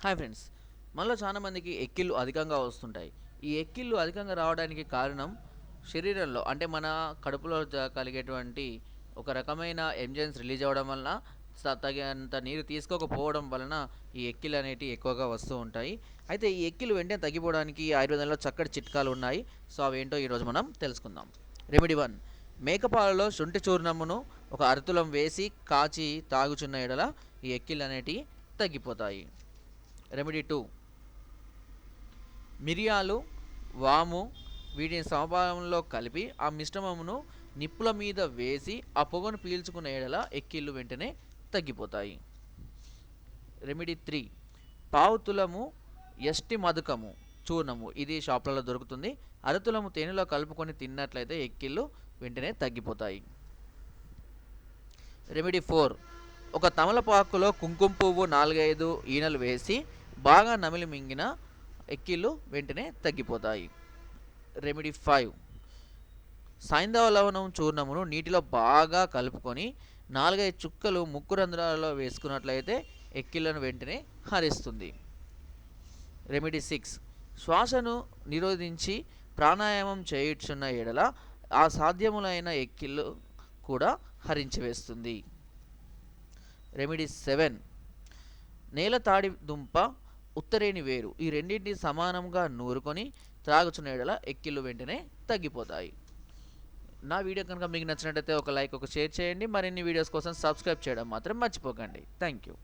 Hi friends మనలో చాలా మందికి ఎక్కిళ్ళు అధికంగా వస్తుంటాయి. ఈ ఎక్కిళ్ళు అధికంగా రావడానికి కారణం శరీరంలో అంటే మన కడుపులో కలిగేటువంటి ఒక రకమైన ఎంజైన్స్ రిలీజ్ అవ్వడం వలన తగినంత నీరు తీసుకోకపోవడం వలన ఈ ఎక్కిలు అనేటివి ఎక్కువగా వస్తూ ఉంటాయి. అయితే ఈ ఎక్కిలు వెంటనే తగ్గిపోవడానికి ఆయుర్వేదంలో చక్కటి చిట్కాలు ఉన్నాయి. సో అవేంటో ఈరోజు మనం తెలుసుకుందాం. రెమెడీ వన్ మేకపాలలో శుంఠి చూర్ణమును ఒక అరతులం వేసి కాచి తాగుచున్న ఎడల ఈ ఎక్కిలు అనేటివి తగ్గిపోతాయి. Remedy two. మిరియాలు వాము వీటిని సమపాలంలో కలిపి ఆ మిశ్రమమును నిప్పుల మీద వేసి ఆ పొగను పీల్చుకునే ఎడల ఎక్కిళ్ళు వెంటనే తగ్గిపోతాయి. Remedy three. పావుతులము ఎష్టి మధుకము చూర్ణము. ఇది షాప్లలో దొరుకుతుంది. అరతులము తేనెలో కలుపుకొని తిన్నట్లయితే ఎక్కిళ్ళు వెంటనే తగ్గిపోతాయి. Remedy four. ఒక తమలపాకులో కుంకుమ పువ్వు నాలుగైదు ఈనెలు వేసి బాగా నమిలి మింగిన ఎక్కిళ్ళు వెంటనే తగ్గిపోతాయి. రెమెడీ ఫైవ్ సాయంధవ లవణం చూర్ణమును నీటిలో బాగా కలుపుకొని నాలుగైదు చుక్కలు ముక్కు రంధ్రాలలో వేసుకున్నట్లయితే ఎక్కిళ్ళను వెంటనే హరిస్తుంది. రెమెడీ సిక్స్ శ్వాసను నిరోధించి ప్రాణాయామం చేయుచున్న ఎడల ఆ సాధ్యములైన ఎక్కిళ్ళు కూడా హరించివేస్తుంది రెమెడీ సెవెన్ నేల తాడి దుంప ఉత్తరేణి వేరు. ఈ రెండింటిని సమానంగా నూరుకొని త్రాగుచునేడల ఎక్కిళ్ళు వెంటనే తగ్గిపోతాయి. నా వీడియో కనుక మీకు నచ్చినట్టయితే ఒక లైక్ ఒక షేర్ చేయండి. మరిన్ని వీడియోస్ కోసం సబ్స్క్రైబ్ చేయడం మాత్రం మర్చిపోకండి. Thank you